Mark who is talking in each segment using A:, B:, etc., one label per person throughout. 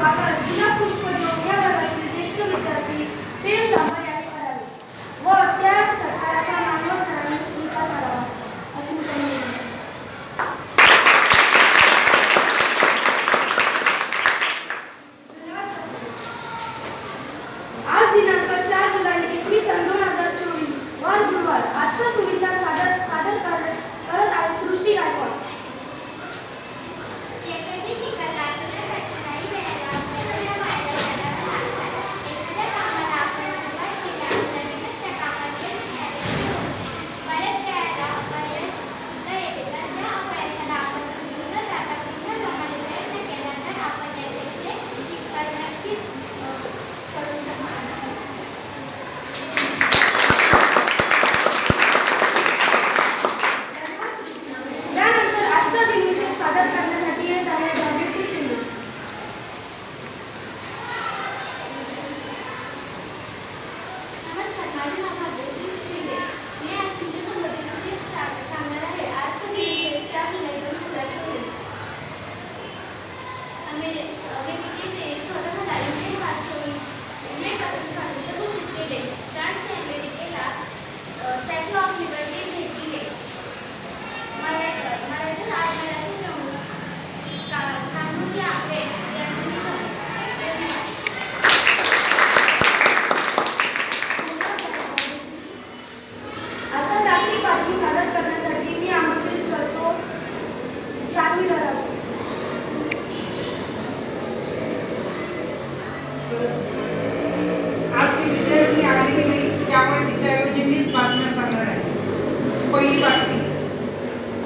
A: Thank you.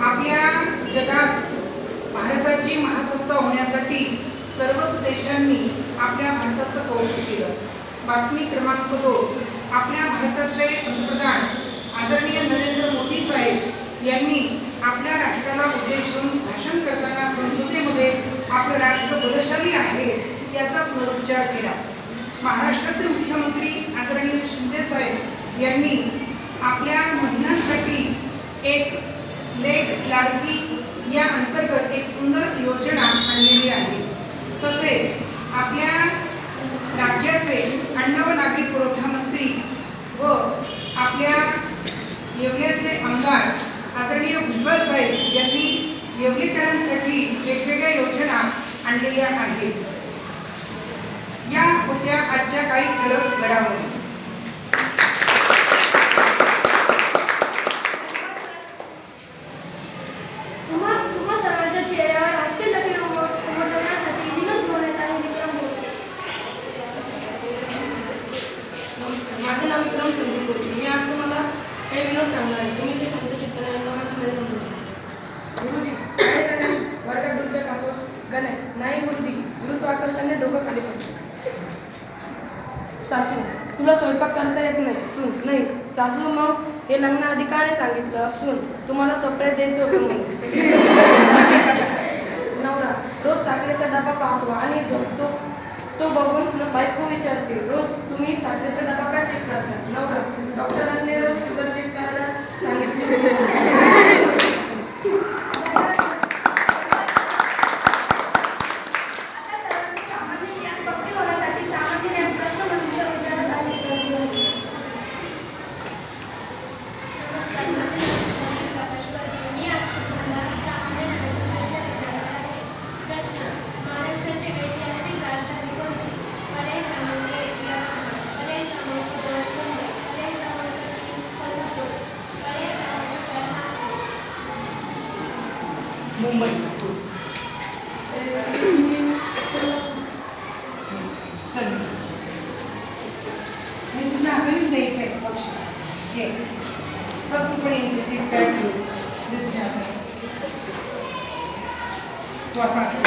A: आपल्या जगात भारताची महासत्ता होण्यासाठी सर्वच देशांनी आपल्या भारताचं कौतुक केलं. बातमी क्रमांक दोन. आपल्या भारताचे पंतप्रधान आदरणीय नरेंद्र मोदी साहेब यांनी आपल्या राष्ट्राला उद्देशून भाषण करताना संसदेमध्ये आपलं राष्ट्र बलशाली आहे याचा पुनरुच्चार केला. महाराष्ट्राचे मुख्यमंत्री आदरणीय शिंदे साहेब यांनी आपल्या महिलांसाठी एक लेट लाडकी या अंतर्गत एक सुंदर योजना आणलेली आहे. तसेच आपल्या राज्याचे अन्न व नागरी पुरवठा मंत्री व आपल्या येवल्याचे आमदार आदरणीय भुजबळ साहेब यांनी येवलेकरांसाठी वेगवेगळ्या योजना आणलेल्या आहेत. या होत्या आजच्या काही ठळक घडामोडी
B: तुम्हा तुम्हा सर्वांच्या चेहऱ्यावर हास्य लहरी उमट उमटवण्यासाठी विनोद घेऊन येत आहे विक्रम भोसले
C: नमस्कार माझं नाव विक्रम संदीप गोरे मी आज तुम्हाला हे विनोद सांगणार आहे. तुम्ही ते शांत चित्र गुरुजी वर्गात डुलके खातोस गणे नाही? बुद्धी गुरुत्वाकर्षणाने डोकं खाली पडते सासू तुला स्वयंपाक करता येत नाही. सून नाही. सासू मग हे लग्नाआधी का नाही सांगितलं? सून तुम्हाला सरप्राईज द्यायचं होतं म्हणून. नवरा रोज साखरेचा डबा पाहतो आणि झोपतो. तो बघून बायको विचारते रोज तुम्ही साखरेचा डबा का चेक करता? नवरा
D: मुंबई. चल. मी तुला आपल्यालाच द्यायचं आहे ऑप्शन घे तू पण इंग्लिश काय ठेवू तू
A: असा.